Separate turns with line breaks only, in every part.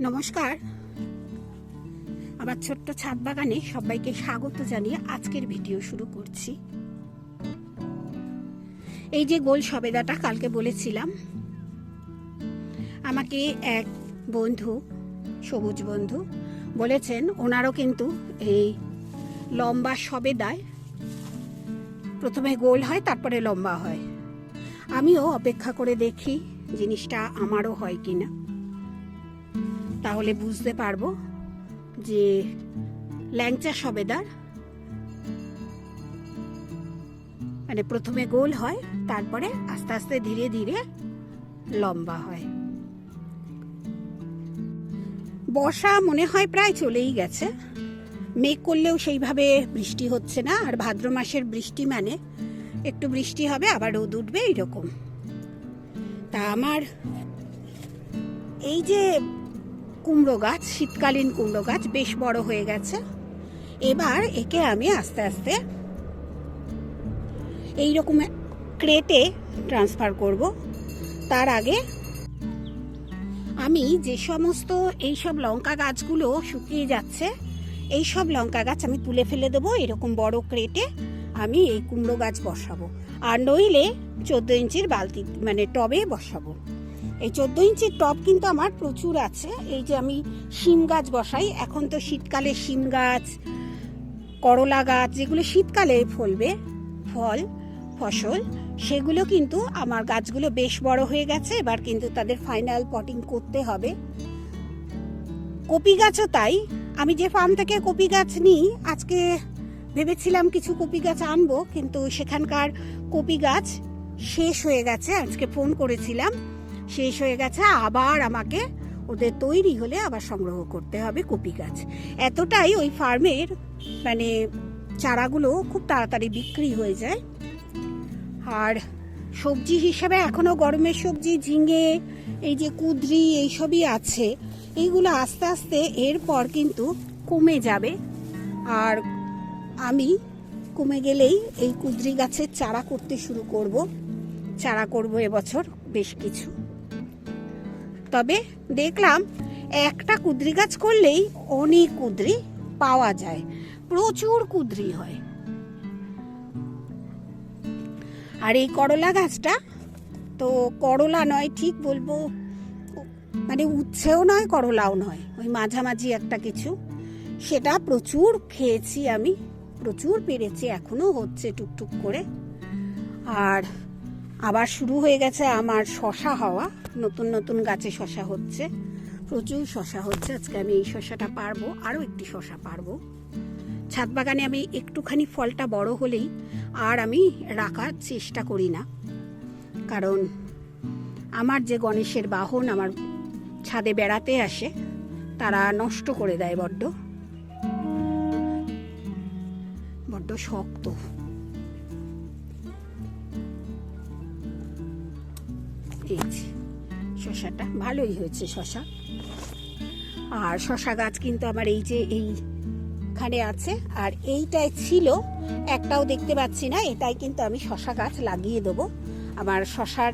নমস্কার। আমার ছোট্ট ছাদ বাগানে সবাইকে স্বাগত জানিয়ে আজকের ভিডিও শুরু করছি। এই যে গোল সবেদাটা, কালকে বলেছিলাম। আমাকে এক বন্ধু, সবুজ বন্ধু, বলেছেন, ওনারও কিন্তু এই লম্বা সবেদায় প্রথমে গোল হয়, তারপরে লম্বা হয়। আমিও অপেক্ষা করে দেখি জিনিসটা আমারও হয় কিনা। তাহলে বুঝতে পারব যে ল্যাংচা সবেদার মানে প্রথমে গোল হয়, তারপরে আস্তে আস্তে ধীরে ধীরে লম্বা হয়। বর্ষা মনে হয় প্রায় চলেই গেছে। মেঘ করলেও সেইভাবে বৃষ্টি হচ্ছে না, আর ভাদ্র মাসের বৃষ্টি মানে একটু বৃষ্টি হবে, আবার রোদ উঠবে, এইরকম। তা আমার এই যে কুমড়ো গাছ, শীতকালীন কুমড়ো গাছ বেশ বড় হয়ে গেছে। এবার একে আমি আস্তে আস্তে এই রকম ক্রেটে ট্রান্সফার করব। তার আগে আমি যে সমস্ত এই সব লঙ্কা গাছগুলো শুকিয়ে যাচ্ছে এই সব লঙ্কা গাছ আমি তুলে ফেলে দেবো, এরকম বড় ক্রেটে আমি এই কুমড়ো গাছ বসাবো। আর নইলে চোদ্দ ইঞ্চির বালতি মানে টবে বসাবো। এই চোদ্দ ইঞ্চির টব কিন্তু আমার প্রচুর আছে। এই যে আমি শিম গাছ বসাই, এখন তো শীতকালে শিম গাছ, করলা গাছ, যেগুলো শীতকালে ফলবে, ফল, ফসল, সেগুলো কিন্তু আমার গাছগুলো বেশ বড় হয়ে গেছে, এবার কিন্তু তাদের ফাইনাল পটিং করতে হবে। কপি গাছও তাই। আমি যে ফার্ম থেকে কপি গাছ নিই, আজকে ভেবেছিলাম কিছু কপি গাছ আনব, কিন্তু সেখানকার কপি গাছ শেষ হয়ে গেছে, আজকে ফোন করেছিলাম। শেষ হয়ে গেছে, আবার আমাকে ওদের তৈরি হলে আবার সংগ্রহ করতে হবে কপি গাছ। এতটাই ওই ফার্মের মানে চারাগুলো খুব তাড়াতাড়ি বিক্রি হয়ে যায়। আর সবজি হিসাবে এখনও গরমের সবজি, ঝিঙে, এই যে কুদরি, এইসবই আছে। এইগুলো আস্তে আস্তে এরপর কিন্তু কমে যাবে। আর আমি কমে গেলেই এই কুদরি গাছের চারা করতে শুরু করব। চারা করব এবছর বেশ কিছু। তবে দেখলাম একটা কুদরি গাছ করলেই অনেক কুদরি পাওয়া যায়। প্রচুর কুদরি হয়। আর এই করলা গাছটা তো করলা নয়, ঠিক বলব মানে উচ্ছেও নয়, করলাও নয়। ওই মাঝামাঝি একটা কিছু। সেটা প্রচুর খেয়েছি আমি, প্রচুর পেরেছি, এখনও হচ্ছে টুকটুক করে। আর আবার শুরু হয়ে গেছে আমার শশা হওয়া। নতুন নতুন গাছে শশা হচ্ছে। প্রচুর শশা হচ্ছে। আজকে আমি এই শশাটা পারব, আরও একটি শশা পারব। ছাদ বাগানে আমি একটুখানি ফলটা বড় হলেই আর আমি রাখার চেষ্টা করি না। কারণ আমার যে গণেশের বাহন আমার ছাদে বেড়াতে আসে, তারা নষ্ট করে দেয় বড্ড। বড্ড শক্ত। শশাটা। ভালোই হয়েছে শশা। আর শশা গাছ কিন্তু আমার এই যে এইখানে আছে। আর এইটাই ছিল, একটাও দেখতে পাচ্ছি না, এটাই কিন্তু আমি শশা গাছ লাগিয়ে দেবো। আমার শশার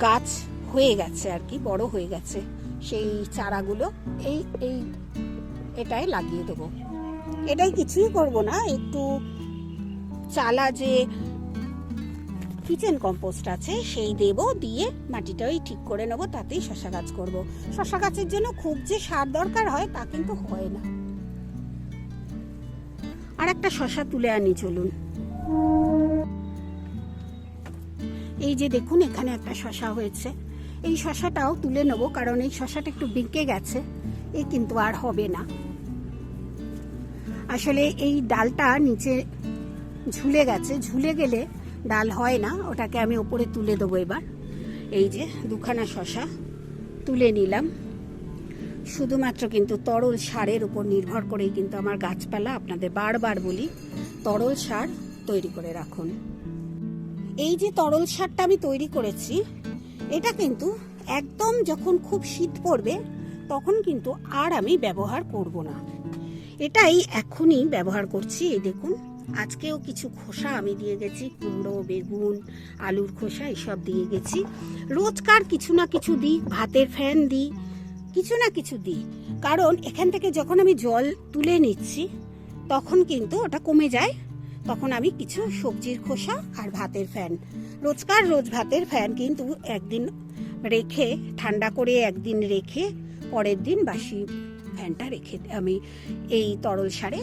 গাছ হয়ে গেছে আর কি, বড় হয়ে গেছে। সেই চারাগুলো এই এই, এটাই লাগিয়ে দেবো। এটাই কিছুই করব না, একটু চালা যে কিচেন কম্পোস্ট আছে, সেই দেব দিয়ে মাটিটাই ঠিক করে নেব, তাতেই শশা গাছ করব। শশা গাছের জন্য খুব যে সার দরকার হয়, তা কিন্তু হয় না। আর একটা শশা তুলে আনি, চলুন। এই যে দেখুন, এখানে একটা শশা হয়েছে। এই শশাটাও তুলে নেব, কারণ এই শশাটা একটু বেঁকে গেছে, এ কিন্তু আর হবে না। আসলে এই ডালটা নিচে ঝুলে গেছে, ঝুলে গেলে ডাল হয় না, ওটাকে আমি ওপরে তুলে দেবো এবার। এই যে দুখানা শশা তুলে নিলাম। শুধুমাত্র কিন্তু তরল সারের উপর নির্ভর করেই কিন্তু আমার গাছপালা আপনাদের বারবার বলি, তরল সার তৈরি করে রাখুন। এই যে তরল সারটা আমি তৈরি করেছি, এটা কিন্তু একদম যখন খুব শীত পড়বে, তখন কিন্তু আর আমি ব্যবহার করব না। এটাই এখনই ব্যবহার করছি, এই দেখুন। আজকেও কিছু খোসা আমি দিয়ে গেছি, কুমড়ো, বেগুন, আলুর খোসা এসব দিয়ে গেছি। রোজকার কিছু না কিছু দিই, ভাতের ফ্যান দিই, কিছু না কিছু দিই। কারণ এখান থেকে যখন আমি জল তুলে নিচ্ছি, তখন কিন্তু ওটা কমে যায়। তখন আমি কিছু সবজির খোসা আর ভাতের ফ্যান। রোজকার রোজ ভাতের ফ্যান কিন্তু একদিন রেখে, ঠান্ডা করে একদিন রেখে, পরের দিন বাসি ফ্যানটা রেখে আমি এই তরল সারে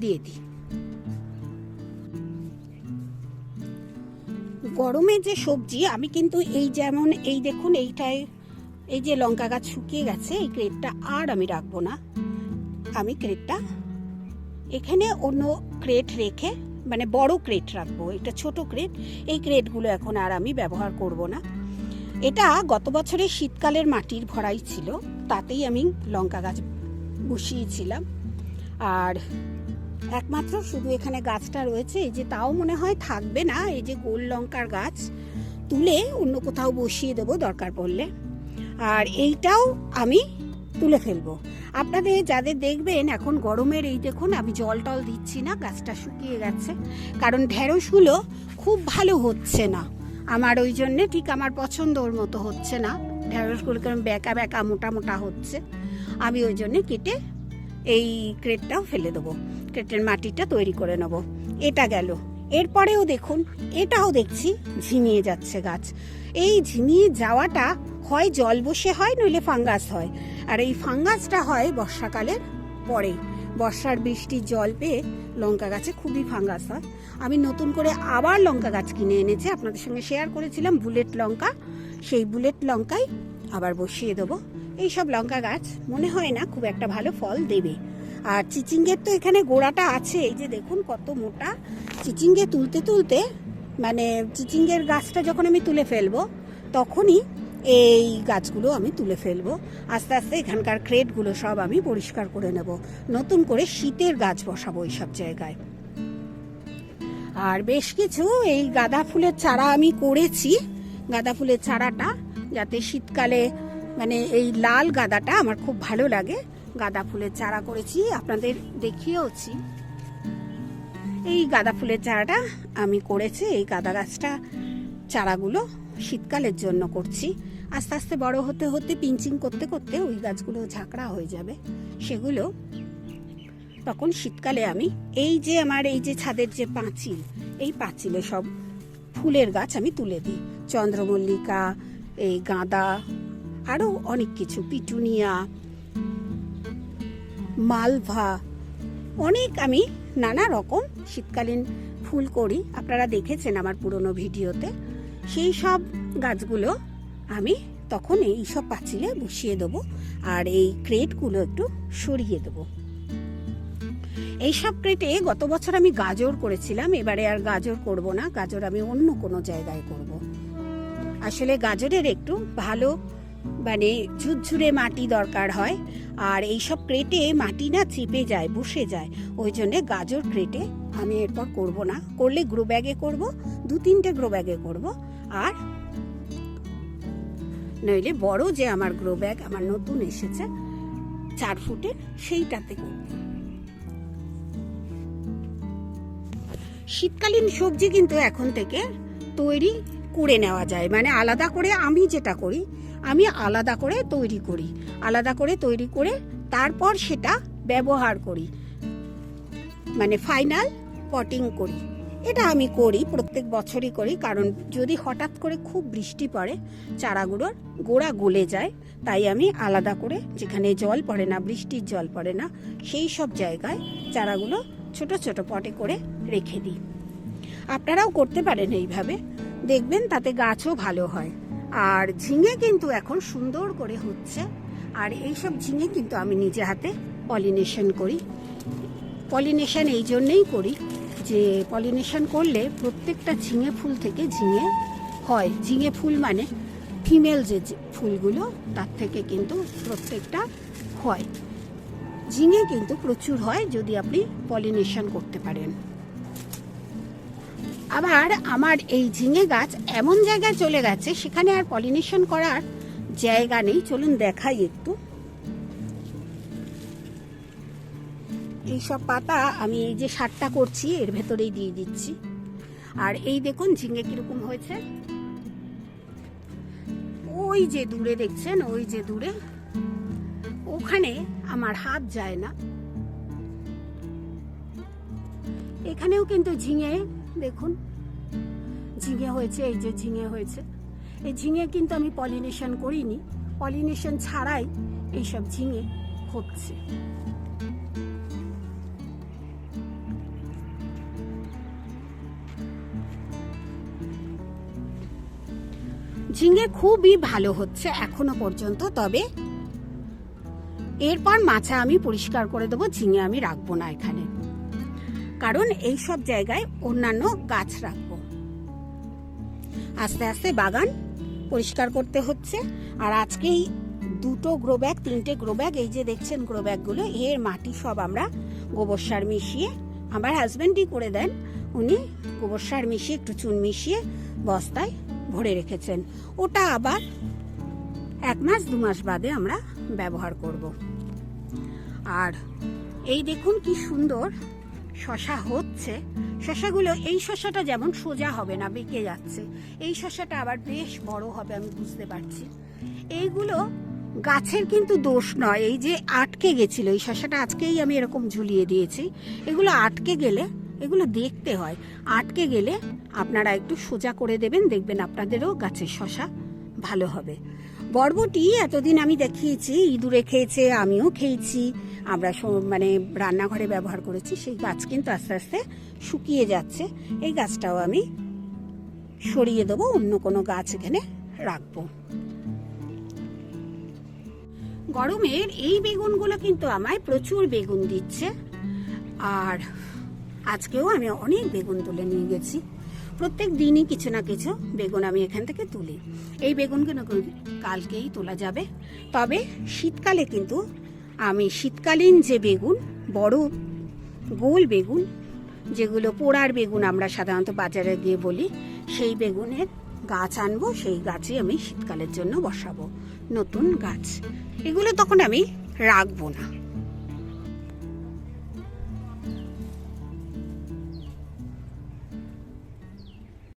দিয়ে দিই। গরমে যে সবজি, আমি কিন্তু এই যেমন, এই দেখুন, এইটায় এই যে লঙ্কা গাছ শুকিয়ে গেছে, এই ক্রেটটা আর আমি রাখব না। আমি ক্রেটটা এখানে অন্য ক্রেট রেখে মানে বড় ক্রেট রাখব, এটা ছোট ক্রেট, এই ক্রেটগুলো এখন আর আমি ব্যবহার করব না। এটা গত বছরের শীতকালের মাটির ভরাই ছিল, তাতেই আমি লঙ্কা গাছ বসিয়েছিলাম। আর একমাত্র শুধু এখানে গাছটা রয়েছে, এই যে তাও মনে হয় থাকবে না, এই যে গোল লঙ্কার গাছ, তুলে অন্য কোথাও বসিয়ে দেবো দরকার পড়লে। আর এইটাও আমি তুলে ফেলব। আপনাদের যাদের দেখবেন, এখন গরমের এই দেখুন, আমি জল টল দিচ্ছি না, গাছটা শুকিয়ে গেছে। কারণ ঢেঁড়সগুলো খুব ভালো হচ্ছে না। আমার ওই জন্যে ঠিক আমার পছন্দর মতো হচ্ছে না। ঢেঁড়সগুলো কেমন বেঁকা বেঁকা মোটা মোটা হচ্ছে। আমি ওই জন্যে কেটে এই ক্রেটটাও ফেলে দেবো। ক্রেটের মাটিটা তৈরি করে নেব। এটা গেল। এরপরেও দেখুন, এটাও দেখছি ঝিমিয়ে যাচ্ছে গাছ। এই ঝিমিয়ে যাওয়াটা হয় জল বসে হয়, নইলে ফাঙ্গাস হয়। আর এই ফাঙ্গাসটা হয় বর্ষাকালের পরে বর্ষার বৃষ্টির জল পেয়ে লঙ্কা গাছে খুবই ফাঙ্গাস হয়। আমি নতুন করে আবার লঙ্কা গাছ কিনে এনেছি, আপনাদের সঙ্গে শেয়ার করেছিলাম বুলেট লঙ্কা। সেই বুলেট লঙ্কাই আবার বসিয়ে দেবো। এইসব লঙ্কা গাছ মনে হয় না খুব একটা ভালো ফল দেবে। আর চিচিঙ্গের তো এখানে গোড়াটা আছে, এই যে দেখুন কত মোটা। চিচিঙ্গে তুলতে তুলতে মানে চিচিঙ্গের গাছটা যখন আমি তুলে ফেলব, তখনই এই গাছগুলো আমি তুলে ফেলব। আস্তে আস্তে এখানকার ক্রেটগুলো সব আমি পরিষ্কার করে নেব। নতুন করে শীতের গাছ বসাবো এইসব জায়গায়। আর বেশ কিছু এই গাঁদা ফুলের চারা আমি করেছি। গাঁদা ফুলের চারাটা যাতে শীতকালে মানে এই লাল গাঁদাটা আমার খুব ভালো লাগে। গাঁদা ফুলের চারা করেছি, আপনাদের দেখিয়েওছি। এই গাঁদা ফুলের চারাটা আমি করেছি, এই গাঁদা গাছটা চারাগুলো শীতকালের জন্য করছি। আস্তে আস্তে বড় হতে হতে, পিঞ্চিং করতে করতে ওই গাছগুলো ঝাঁকড়া হয়ে যাবে। সেগুলো তখন শীতকালে আমি এই যে আমার এই যে ছাদের যে পাঁচিল, এই পাঁচিলে সব ফুলের গাছ আমি তুলে দিই। চন্দ্রমল্লিকা, এই গাঁদা আরও অনেক কিছু, পিটুনিয়া, মালভা, অনেক আমি নানা রকম শীতকালীন ফুল করি। আপনারা দেখেছেন আমার পুরনো ভিডিওতে। সেই সব গাছগুলো আমি তখন এই সব পাঁচিলে বসিয়ে দেবো আর এই ক্রেটগুলো একটু সরিয়ে দেবো। এইসব ক্রেটে গত বছর আমি গাজর করেছিলাম, এবারে আর গাজর করব না, গাজর আমি অন্য কোনো জায়গায় করব। আসলে গাজরের একটু ভালো মানে ঝুরঝুরে মাটি দরকার হয়, আর এইসব ক্রেটে মাটি না চেপে যায়, বসে যায়। ওই জন্যে গাজর ক্রেটে আমি এরপর করব না। করলে গ্রো ব্যাগে করব, দু তিনটে গ্রো ব্যাগে করব, আর নইলে বড় যে আমার গ্রো ব্যাগ আমার নতুন এসেছে, চার ফুটের সেইটাতে করব। শীতকালীন সবজি কিন্তু এখন থেকে তৈরি করে নেওয়া যায়। মানে আলাদা করে আমি যেটা করি, আমি আলাদা করে তৈরি করি। আলাদা করে তৈরি করে তারপর সেটা ব্যবহার করি। মানে ফাইনাল পটিং করি। এটা আমি করি, প্রত্যেক বছরই করি, কারণ যদি হঠাৎ করে খুব বৃষ্টি পড়ে, চারাগুলোর গোড়া গলে যায়, তাই আমি আলাদা করে যেখানে জল পড়ে না, বৃষ্টির জল পড়ে না, সেই সব জায়গায় চারাগুলো ছোট ছোট পটে করে রেখে দিই। আপনারাও করতে পারেন এইভাবে। দেখবেন তাতে গাছও ভালো হয়। আর ঝিঙে কিন্তু এখন সুন্দর করে হচ্ছে। আর এইসব ঝিঙে কিন্তু আমি নিজে হাতে পলিনেশন করি। পলিনেশন এই জন্যেই করি যে, পলিনেশন করলে প্রত্যেকটা ঝিঙে ফুল থেকে ঝিঙে হয়। ঝিঙে ফুল মানে ফিমেল যে ফুলগুলো, তার থেকে কিন্তু প্রত্যেকটা হয়। ঝিঙে কিন্তু প্রচুর হয় যদি আপনি পলিনেশন করতে পারেন। আবার আমার এই ঝিঙে গাছ এমন জায়গায় চলে গেছে, সেখানে আর পলিনেশন করার জায়গা নেই। চলুন দেখাই একটু। এইসব পাতা আমি এই যে সারটা করছি, এর ভেতরেই দিয়ে দিচ্ছি। আর এই দেখুন ঝিঙে কীরকম হয়েছে। ওই যে দূরে দেখছেন, ওই যে দূরে। ওখানে আমার হাত যায় না। এখানেও কিন্তু ঝিঙে দেখুন, ঝিঙে হয়েছে, এই যে ঝিঙে হয়েছে। এই ঝিঙে কিন্তু আমি পলিনেশন করিনি। পলিনেশন ছাড়াই এইসব ঝিঙে হচ্ছে। ঝিঙে খুবই ভালো হচ্ছে এখনও পর্যন্ত, তবে এরপর মাছা আমি পরিষ্কার করে দেবো, ঝিঙে আমি রাখব না এখানে। কারণ এই সব জায়গায় অন্যান্য গাছ রাখব। আস্তে আস্তে বাগান পরিষ্কার করতে হচ্ছে। আর আজকেই দুটো গ্রো ব্যাগ তিনটে গ্রো ব্যাগ এই যে দেখছেন গ্রো ব্যাগগুলো এর মাটি সব আমরা গোবর সার মিশিয়ে, আমার হাজব্যান্ডই করে দেন। উনি গোবর সার মিশিয়ে, একটু চুন মিশিয়ে বস্তায় ভরে রেখেছেন। ওটা আবার এক মাস, দু মাস বাদে আমরা ব্যবহার করব। আর এই দেখুন কি সুন্দর শশা হচ্ছে। শশাগুলো, এই শশাটা যেমন সোজা হবে না, বেঁকে যাচ্ছে, এই শশাটা আবার বেশ বড় হবে, আমি বুঝতে পারছি। এইগুলো গাছের কিন্তু দোষ নয়, এই যে আটকে গেছিল, এই শশাটা আজকেই আমি এরকম ঝুলিয়ে দিয়েছি। এগুলো আটকে গেলে, এগুলো দেখতে হয়, আটকে গেলে আপনারা একটু সোজা করে দেবেন, দেখবেন আপনাদেরও গাছের শশা ভালো হবে। বরবটি এতদিন আমি দেখিয়েছি, ইঁদুরে খেয়েছে, আমিও খেয়েছি। আমরা মানে রান্নাঘরে ব্যবহার করেছি, সেই গাছ কিন্তু আস্তে আস্তে শুকিয়ে যাচ্ছে। এই গাছটাও আমি সরিয়ে দেবো, অন্য কোনো গাছ এখানে রাখব। গরমের এই বেগুনগুলো কিন্তু আমায় প্রচুর বেগুন দিচ্ছে। আর আজকেও আমি অনেক বেগুন তুলে নিয়ে গেছি। প্রত্যেক দিনই কিছু না কিছু বেগুন আমি এখান থেকে তুলি। এই বেগুনগুলো কালকেই তোলা যাবে। তবে শীতকালে কিন্তু আমি শীতকালীন যে বেগুন, বড় গোল বেগুন, যেগুলো পোড়ার বেগুন আমরা সাধারণত বাজারে গিয়ে বলি, সেই বেগুনের গাছ আনব, সেই গাছে আমি শীতকালের জন্য বসাবো। নতুন গাছ। এগুলো তখন আমি রাখব না।